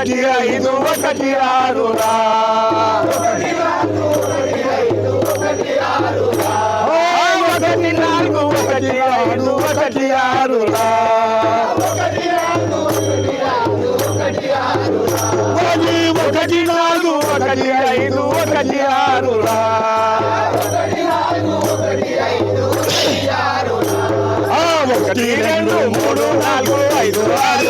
ఒకటి ఐదు ఒకటి ఆరురా ఒకటి నాలుగు ఒకటి ఐదు ఒకటి ఆరురా ఒకటి నాలుగు ఒకటి ఐదు ఒకటి ఆరురా ఒకటి రెండు మూడు నాలుగు ఐదు ఆరు.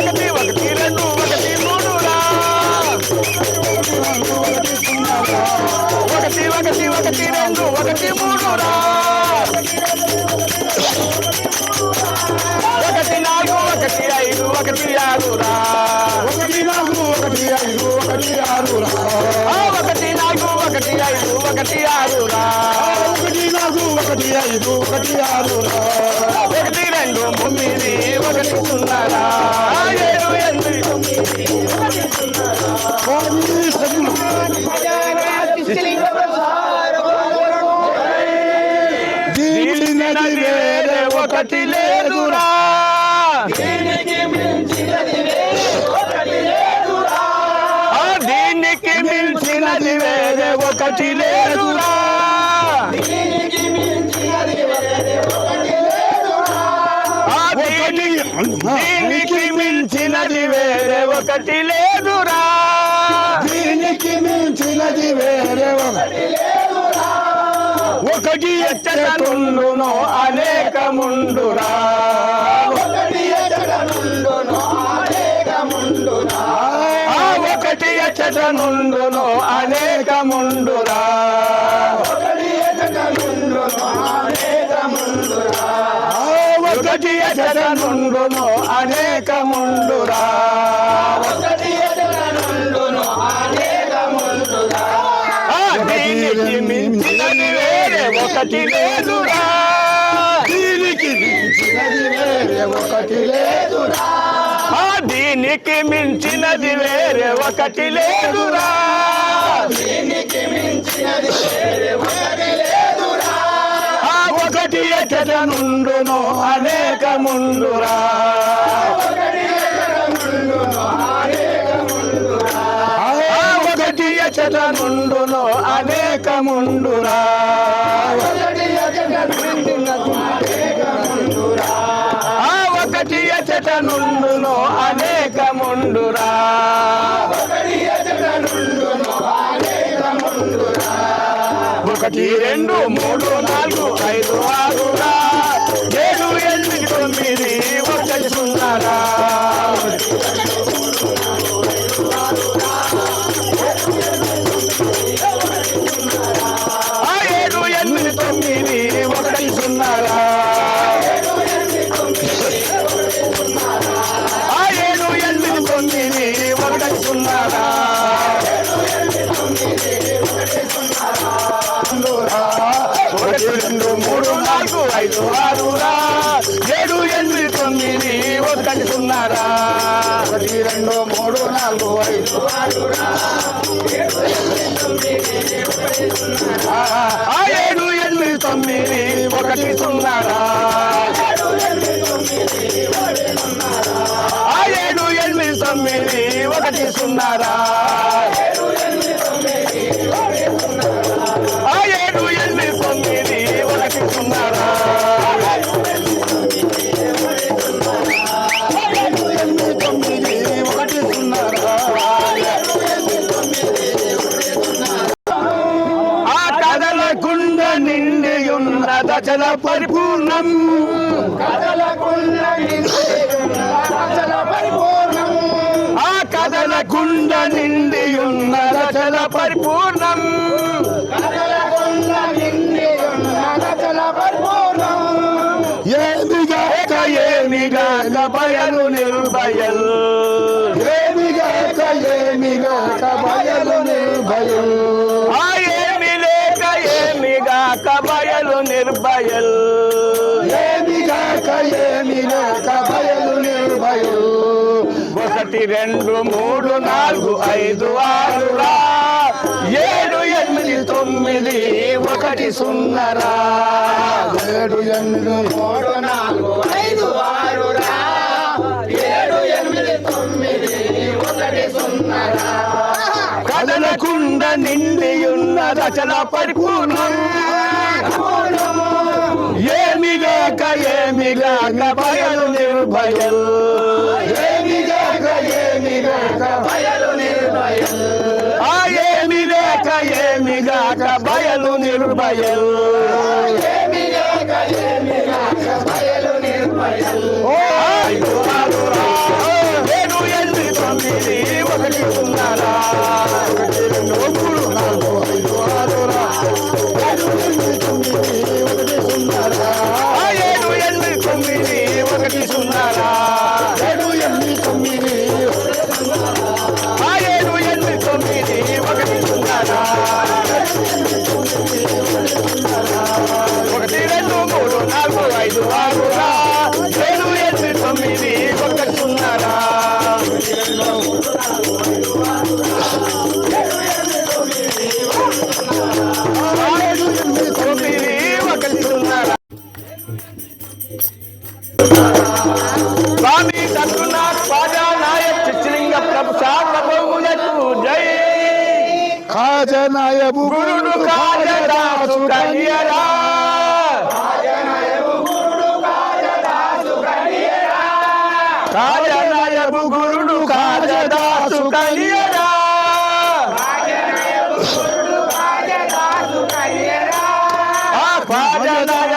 ఒకటి మూడు రా ఒకటి నాలుగు ఒకటి ఐదు ఒకటి ఆరు రా ఒకటి నాలుగు ఒకటి ఐదు ఒకటి ఆరు రా ఒకటి నాలుగు ఒకటి ఐదు ఒకటి ఆరు రా ఒకటి నాలుగు ఒకటి ఐదు ఒకటి ఆరు రా ఒకటి రెండు తొమ్మిది ఒకటి సున్నారా ఏడు ఎనిమిది తొమ్మిది ఒకటి సున్నారా ఒకటి లేదురా. దీనికి మించినది వేరే ఒకటి లేదురా. దీనికి మించినది వేరే ఒకటి లేదురా ఒకటి ఎచ్చటనుండును అనేకముండురా ఒకటి ఎచ్చటనుండును అనేకముండురా ఒకటి ఎచ్చటనుండును అనేకముండురా ఒకటి లేదురా. దీనికి మించినది వేరే ఒకటి లేదురా. ఆ దీనికి మించినది వేరే ఒకటి లేదురా. దీనికి మించినది వేరే ఒకటి లేదురా. ఒకటి నుండును అనేక ముందురా ఆ ఒకటి నుండునో అనేకముండురా ఒకటి ఎచ్చట నుండును అనేకముండురా. ఒకటి రెండు మూడు నాలుగు ఐదు ఆరురా. ఏడు ఎనిమిది తొమ్మిది ఒకటి సున్నారా. రెండు మూడు నాలుగు ఐదు ఆరురా ఏడు ఎనిమిది తొమ్మిది ఒకటి సున్నారా ఒకటి రెండు మూడు నాలుగు ఐదు ఆ ఏడు ఎనిమిది తొమ్మిది ఒకటి సున్నారా ఆ ఏడు ఎనిమిది తొమ్మిది ఒకటి సున్నారా కథల కుండ నిండి ఉన్న రచల పరిపూర్ణం ఏమిగాక ఏమిగాక బయలు నిర్భయల్. ఏమిగాక ఏమిగాక బయలు నిర్భయల్. రెండు మూడు నాలుగు ఐదు ఆరు రా. ఏడు ఎనిమిది తొమ్మిది ఒకటి సున్నరా ఏడు ఎనిమిది మూడు నాలుగు ఐదు ఆరు రా. ఏడు ఎనిమిది తొమ్మిది ఒకటి సున్నరా కదలకుండ నిండి ఉన్న రచన పరిపూర్ణం. ఏమిగాక ఏమిగాక బయలు నిర్భయల్. ఏమిగాక బయలు నిర్భయల్ ఏమి కాక స్వామి సత్యనాథ్ పాజా నాయక్ చిత్రింగ ప్రభు సార్వభౌములకు జై. ఖాజనాయబు గురుడు కాజదాసు కన్యరా కాజనాయబు గురుడు కాజదాసు కన్యరా ఆ కాజనాయబు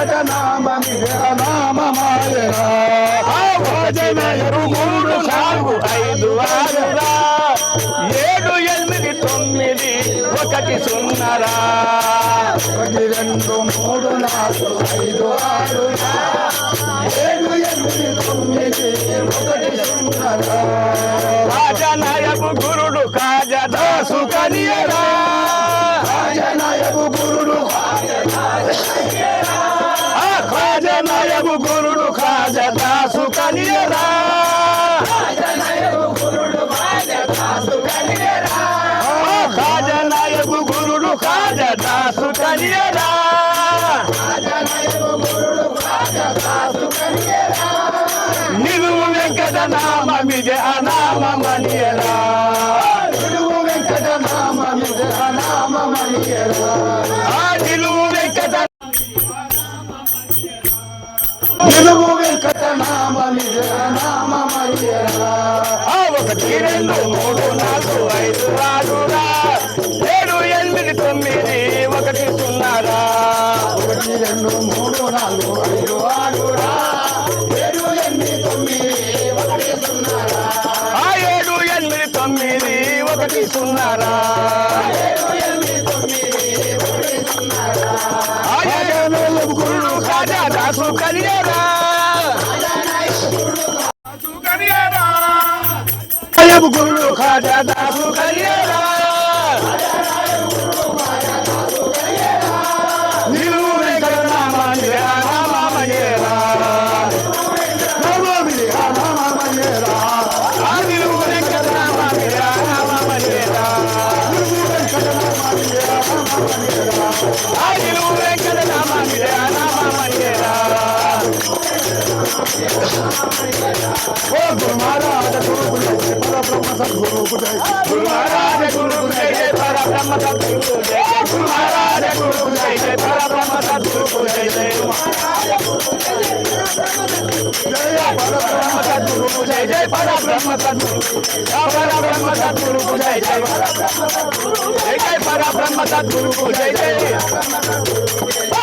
నిలువు వెంకట నామమిది అనామమాయరా ఆ భోజనయరు ఐదు ఆరురా ఏడు ఎనిమిది తొమ్మిది ఒకటి సున్నరా ఒకటి రెండు మూడు నాలుగు ఐదు ఆరు ఏడు ఎనిమిది తొమ్మిది ఒకటి సున్నరా రాజనాయకు గురుడు కాజదాసు కనియరా. నిలువు వెంకట ఆ ఒకటి రెండు మూడు నాలుగు ఐదు ఆరురా ఏడు ఎనిమిది తొమ్మిది ఒకటి సున్నారా ఒకటి రెండు మూడు నాలుగు ఐదు ఏడు ఎనిమిది తొమ్మిది ఒకటి సున్నారా ఆ ఏడు ఎనిమిది తొమ్మిది ఒకటి సున్నారా? అయ్యపు గురుడు కాజా దాసు కనియరా నిలువు వెంకట రామాని రామామణిరా నవమిది అనామమయ్యరా ఆ నిలువు వెంకట రామాని రామామణిరా నిలువు వెంకట నామమిది అనామమయ్యరా ఆ నిలువు వెంకట రామాని రామామణిరా ఓ గురు మహారాజ గురుకు జై జై పరబ్రహ్మ సద్గురుకు జై గురు మహారాజ గురుకు జై జై పరబ్రహ్మ సద్గురుకు జై జై గురు మహారాజ గురుకు జై జై పరబ్రహ్మ సద్గురుకు జై జై జయ పరబ్రహ్మ పరబ్రహ్మ సద్గురుకు జై జై పరబ్రహ్మ సద్గురుకు ఆ